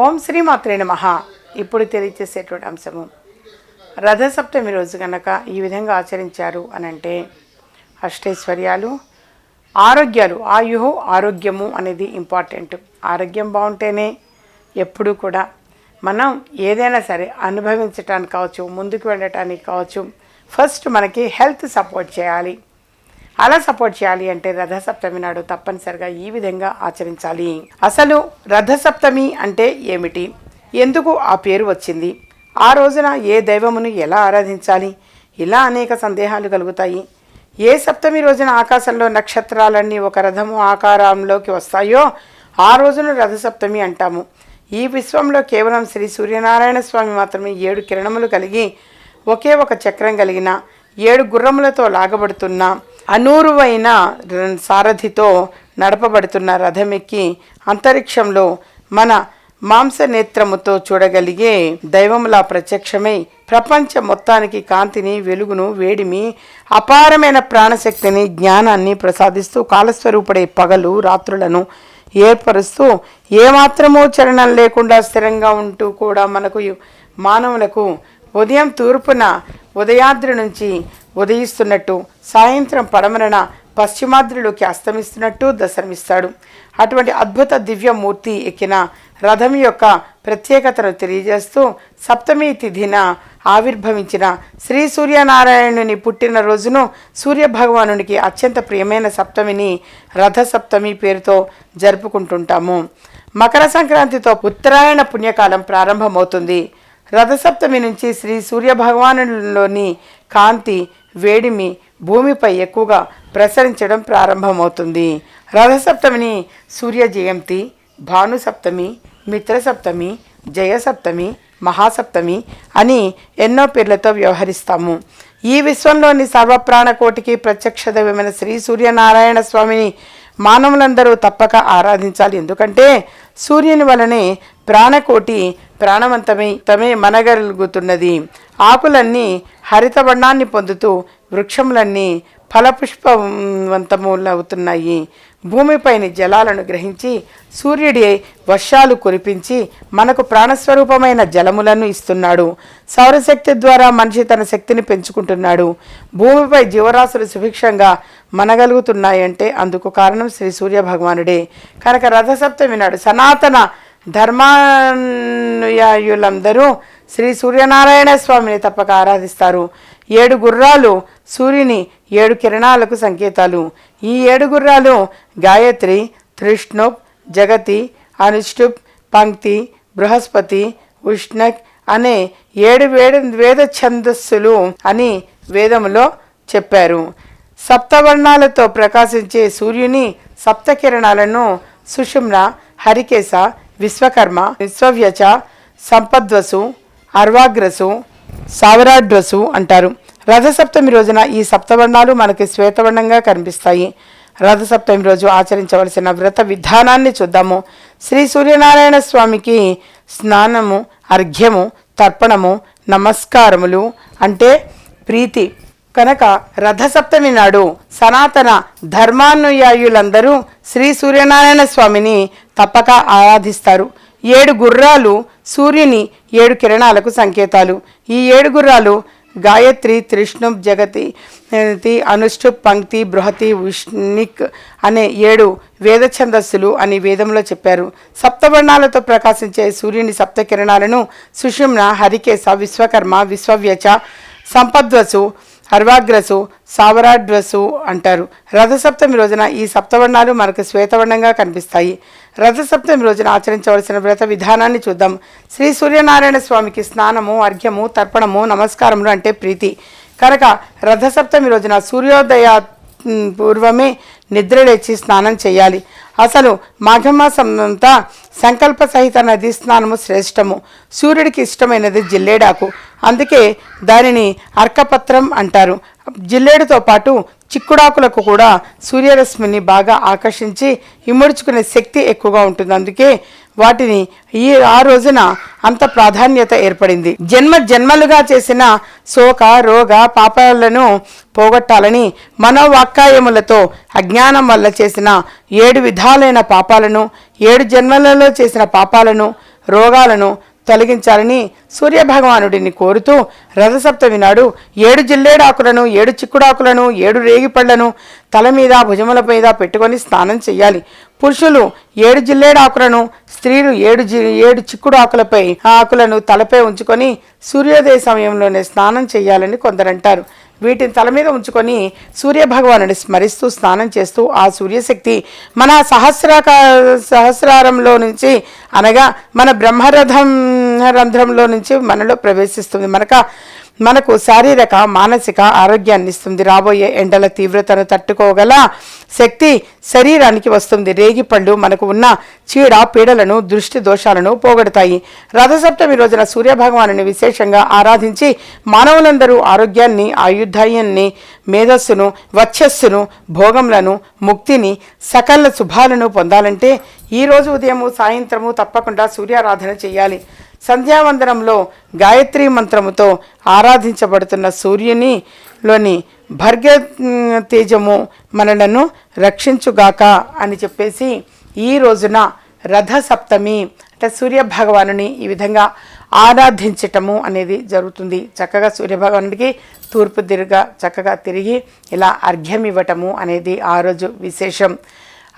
ఓం శ్రీ శ్రీమాత్రే నమ. ఇప్పుడు తెలియచేసేటువంటి అంశము. రథసప్తమి రోజు కనుక ఈ విధంగా ఆచరించారు అని అంటే అష్టైశ్వర్యాలు ఆరోగ్యాలు ఆయుహు ఆరోగ్యము అనేది ఇంపార్టెంట్. ఆరోగ్యం బాగుంటేనే ఎప్పుడూ కూడా మనం ఏదైనా సరే అనుభవించటానికి కావచ్చు ముందుకు వెళ్ళటానికి కావచ్చు ఫస్ట్ మనకి హెల్త్ సపోర్ట్ చేయాలి. అలా సపోర్ట్ చేయాలి అంటే రథసప్తమి నాడు తప్పనిసరిగా ఈ విధంగా ఆచరించాలి. అసలు రథసప్తమి అంటే ఏమిటి? ఎందుకు ఆ పేరు వచ్చింది? ఆ రోజున ఏ దైవమును ఎలా ఆరాధించాలి? ఇలా అనేక సందేహాలు కలుగుతాయి. ఏ సప్తమి రోజున ఆకాశంలో నక్షత్రాలన్నీ ఒక రథము ఆకారంలోకి వస్తాయో ఆ రోజున రథసప్తమి అంటాము. ఈ విశ్వంలో కేవలం శ్రీ సూర్యనారాయణ స్వామి మాత్రమే ఏడు కిరణములు కలిగి ఒకే ఒక చక్రం కలిగిన ఏడు గుర్రములతో లాగబడుతున్న అనూరువైన ర- సారథితో నడపబడుతున్న రథమెక్కి అంతరిక్షంలో మన మాంసనేత్రముతో చూడగలిగే దైవములా ప్రత్యక్షమై ప్రపంచ మొత్తానికి కాంతిని వెలుగును వేడిమి అపారమైన ప్రాణశక్తిని జ్ఞానాన్ని ప్రసాదిస్తూ కాలస్వరూపుడే పగలు రాత్రులను ఏర్పరుస్తూ ఏమాత్రమూ చలనం లేకుండా స్థిరంగా ఉంటూ కూడా మనకు మానవులకు ఉదయం తూర్పున ఉదయాద్రి నుంచి ఉదయిస్తున్నట్టు సాయంత్రం పడమరన పశ్చిమాద్రిలోకి అస్తమిస్తున్నట్టు దర్శనమిస్తాడు. అటువంటి అద్భుత దివ్యమూర్తి ఎక్కిన రథం యొక్క ప్రత్యేకతను తెలియజేస్తూ సప్తమి తిథిన ఆవిర్భవించిన శ్రీ సూర్యనారాయణుని పుట్టినరోజును సూర్య భగవానునికి అత్యంత ప్రియమైన సప్తమిని రథ సప్తమి పేరుతో జరుపుకుంటుంటాము. మకర సంక్రాంతితో ఉత్తరాయణ పుణ్యకాలం ప్రారంభమవుతుంది. రథసప్తమి నుంచి శ్రీ సూర్య భగవానులోని కాంతి వేడిమి భూమిపై ఎక్కువగా ప్రసరించడం ప్రారంభమవుతుంది. రథసప్తమిని సూర్య జయంతి భానుసప్తమి మిత్రసప్తమి జయసప్తమి మహాసప్తమి అని ఎన్నో పేర్లతో వ్యవహరిస్తాము. ఈ విశ్వంలోని సర్వప్రాణకోటికి ప్రత్యక్ష దైవమైన శ్రీ సూర్యనారాయణ స్వామిని మానవులందరూ తప్పక ఆరాధించాలి. ఎందుకంటే సూర్యుని వలనే ప్రాణకోటి ప్రాణవంతమై తమే మనగలుగుతున్నది. ఆకులన్నీ హరిత వర్ణాన్ని పొందుతూ వృక్షములన్నీ ఫలపుష్పవంతములవుతున్నాయి భూమిపైని జలాలను గ్రహించి సూర్యుడి వర్షాలు కురిపించి మనకు ప్రాణస్వరూపమైన జలములను ఇస్తున్నాడు. సౌరశక్తి ద్వారా మనిషి తన శక్తిని పెంచుకుంటున్నాడు. భూమిపై జీవరాశులు సుభిక్షంగా మనగలుగుతున్నాయంటే అందుకు కారణం శ్రీ సూర్య భగవానుడే కనుక రథసప్తమి నాడు సనాతన ధర్మానుయాయులందరూ శ్రీ సూర్యనారాయణ స్వామిని తప్పక ఆరాధిస్తారు. ఏడు గుర్రాలు సూర్యుని ఏడు కిరణాలకు సంకేతాలు. ఈ ఏడు గుర్రాలు గాయత్రి త్రిష్ణుప్ జగతి అనుష్టుప్ పంక్తి బృహస్పతి ఉష్ణక్ అనే ఏడు వేడు వేద ఛందస్సులు అని వేదములో చెప్పారు. సప్తవర్ణాలతో ప్రకాశించే సూర్యుని సప్త కిరణాలను సుషుమ్న హరికేశ విశ్వకర్మ విశ్వవ్యచ సంపద్వసు అర్వాగ్రసు సావరాడ్వసు అంటారు. రథసప్తమి రోజున ఈ సప్తవర్ణాలు మనకి శ్వేతవర్ణంగా కనిపిస్తాయి. రథసప్తమి రోజు ఆచరించవలసిన వ్రత విధానాన్ని చూద్దాము. శ్రీ సూర్యనారాయణ స్వామికి స్నానము అర్ఘ్యము తర్పణము నమస్కారములు అంటే ప్రీతి కనుక రథసప్తమి నాడు సనాతన ధర్మానుయాయులందరూ శ్రీ సూర్యనారాయణ స్వామిని తప్పక ఆరాధిస్తారు. ఏడు గుర్రాలు సూర్యుని ఏడు కిరణాలకు సంకేతాలు. ఈ ఏడు గుర్రాలు గాయత్రి త్రిష్ణుప్ జగతి అనుష్ఠుప్ పంక్తి బృహతి ఉష్ణిక్ అనే ఏడు వేద ఛందస్సులు అని వేదంలో చెప్పారు. సప్తవర్ణాలతో ప్రకాశించే సూర్యుని సప్త కిరణాలను సుషుమ్న హరికేశ విశ్వకర్మ విశ్వవ్యచ సంపద్వసు అర్వాగ్రసు సావరాడ్వసు అంటారు. రథసప్తమి రోజున ఈ సప్తవర్ణాలు మనకు శ్వేతవర్ణంగా కనిపిస్తాయి. రథసప్తమి రోజున ఆచరించవలసిన వ్రత విధానాన్ని చూద్దాం. శ్రీ సూర్యనారాయణ స్వామికి స్నానము అర్ఘ్యము తర్పణము నమస్కారములు అంటే ప్రీతి. కనుక రథసప్తమి రోజున సూర్యోదయ పూర్వమే నిద్ర లేచి స్నానం చేయాలి. అసలు మాఘమాసం అంతా సంకల్ప సహిత నది స్నానము శ్రేష్టము. సూర్యుడికి ఇష్టమైనది జిల్లేడాకు. అందుకే దానిని అర్కపత్రం అంటారు. జిల్లేడుతో పాటు చిక్కుడాకులకు కూడా సూర్యరశ్మిని బాగా ఆకర్షించి ఇముడుచుకునే శక్తి ఎక్కువగా ఉంటుంది. అందుకే వాటిని ఈ ఆ రోజున అంత ప్రాధాన్యత ఏర్పడింది. జన్మ జన్మలుగా చేసిన శోక రోగ పాపాలను పోగొట్టాలని మనోవాక్కాయములతో అజ్ఞానం వల్ల చేసిన ఏడు విధాలైన పాపాలను ఏడు జన్మలలో చేసిన పాపాలను రోగాలను తొలగించాలని సూర్యభగవానుడిని కోరుతూ రథసప్తమి నాడు ఏడు జిల్లేడాకులను ఏడు చిక్కుడాకులను ఏడు రేగిపళ్ళను తల మీద భుజముల మీద పెట్టుకొని స్నానం చేయాలి పురుషులు ఏడు జిల్లేడాకులను స్త్రీలు ఏడు జి ఏడు చిక్కుడు ఆకులపై ఆ ఆకులను తలపై ఉంచుకొని సూర్యోదయ సమయంలోనే స్నానం చేయాలని కొందరంటారు. వీటిని తల మీద ఉంచుకొని సూర్యభగవానుని స్మరిస్తూ స్నానం చేస్తూ ఆ సూర్యశక్తి మన సహస్రాక సహస్రారంలో నుంచి అనగా మన బ్రహ్మరథం రంధ్రంలో నుంచి మనలో ప్రవేశిస్తుంది. మనక మనకు శారీరక మానసిక ఆరోగ్యాన్ని ఇస్తుంది. రాబోయే ఎండల తీవ్రతను తట్టుకోగల శక్తి శరీరానికి వస్తుంది. రేగిపళ్ళు మనకు ఉన్న చీడ పీడలను దృష్టి దోషాలను పోగొడతాయి. రథసప్తమి రోజున సూర్యభగవాను విశేషంగా ఆరాధించి మానవులందరూ ఆరోగ్యాన్ని ఆయుధాయాన్ని మేధస్సును వచ్చస్సును భోగములను ముక్తిని సకల శుభాలను పొందాలంటే ఈరోజు ఉదయము సాయంత్రము తప్పకుండా సూర్యారాధన చేయాలి. సంధ్యావందనంలో గాయత్రీ మంత్రముతో ఆరాధించబడుతున్న సూర్యుని లోని భర్గ తేజము మనలను రక్షించుగాక అని చెప్పేసి ఈ రోజున రథ సప్తమి అంటే సూర్య భగవానుని ఈ విధంగా ఆరాధించటము అనేది జరుగుతుంది. చక్కగా సూర్య భగవానుడికి తూర్పు తిరుగా చక్కగా తిరిగి ఇలా అర్ఘ్యం ఇవ్వటము అనేది ఆ రోజు విశేషం.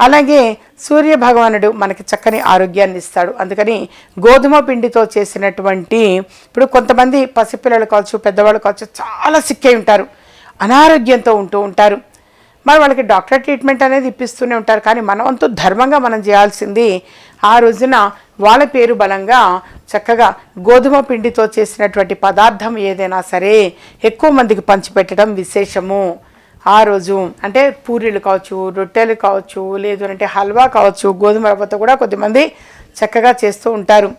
అలాగే సూర్య భగవానుడు మనకి చక్కని ఆరోగ్యాన్ని ఇస్తాడు. అందుకని గోధుమ పిండితో చేసినటువంటి ఇప్పుడు కొంతమంది పసిపిల్లలు కావచ్చు పెద్దవాళ్ళు కావచ్చు చాలా సిక్కై ఉంటారు. అనారోగ్యంతో ఉంటూ ఉంటారు. మరి వాళ్ళకి డాక్టర్ ట్రీట్మెంట్ అనేది ఇప్పిస్తూనే ఉంటారు. కానీ మన ధర్మంగా మనం చేయాల్సింది ఆ రోజున వాళ్ళ పేరు బలంగా చక్కగా గోధుమ పిండితో చేసినటువంటి పదార్థం ఏదైనా సరే ఎక్కువ మందికి పంచిపెట్టడం విశేషము. ఆ రోజు అంటే పూరీలు కావచ్చు రొట్టెలు కావచ్చు లేదు అంటే హల్వా కావచ్చు గోధుమ రవ్వతో కూడా కొద్దిమంది చక్కగా చేస్తూ ఉంటారు.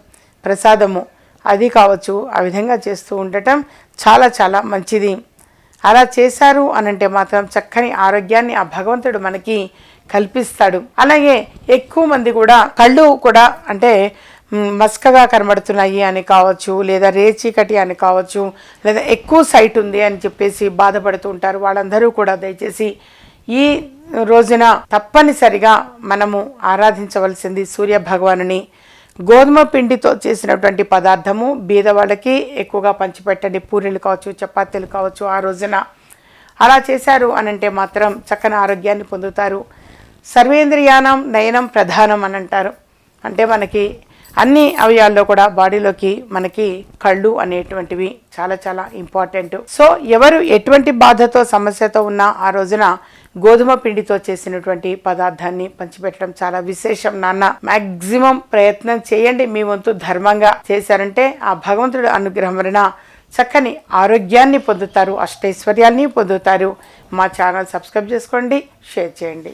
ప్రసాదము అది కావచ్చు ఆ విధంగా చేస్తూ ఉండటం చాలా చాలా మంచిది. అలా చేశారు అనంటే మాత్రం చక్కని ఆరోగ్యాన్ని ఆ భగవంతుడు మనకి కల్పిస్తాడు. అలాగే ఎక్కువ మంది కూడా కళ్ళు కూడా అంటే మస్కగా కనబడుతున్నాయి అని కావచ్చు లేదా రేచీకటి అని కావచ్చు లేదా ఎక్కువ సైట్ ఉంది అని చెప్పేసి బాధపడుతూ ఉంటారు. వాళ్ళందరూ కూడా దయచేసి ఈ రోజున తప్పనిసరిగా మనము ఆరాధించవలసింది సూర్య భగవానుని. గోధుమ పిండితో చేసినటువంటి పదార్థము బీదవాళ్ళకి ఎక్కువగా పంచిపెట్టండి. పూరీలు కావచ్చు చపాతీలు కావచ్చు ఆ రోజున. అలా చేశారు అనంటే మాత్రం చక్కని ఆరోగ్యాన్ని పొందుతారు. సర్వేంద్రియానం నయనం ప్రధానం అని అంటారు. అంటే మనకి అన్ని అవయాల్లో కూడా బాడీలోకి మనకి కళ్ళు అనేటువంటివి చాలా చాలా ఇంపార్టెంట్ సో ఎవరు ఎటువంటి బాధతో సమస్యతో ఉన్నా ఆ రోజున గోధుమ పిండితో చేసినటువంటి పదార్థాన్ని పంచిపెట్టడం చాలా విశేషం నాన్న. మ్యాక్సిమం ప్రయత్నం చేయండి. మీ వంతు ధర్మంగా చేశారంటే ఆ భగవంతుడి అనుగ్రహం వలన చక్కని ఆరోగ్యాన్ని పొందుతారు అష్టైశ్వర్యాన్ని పొందుతారు. మా ఛానల్ సబ్స్క్రైబ్ చేసుకోండి షేర్ చేయండి.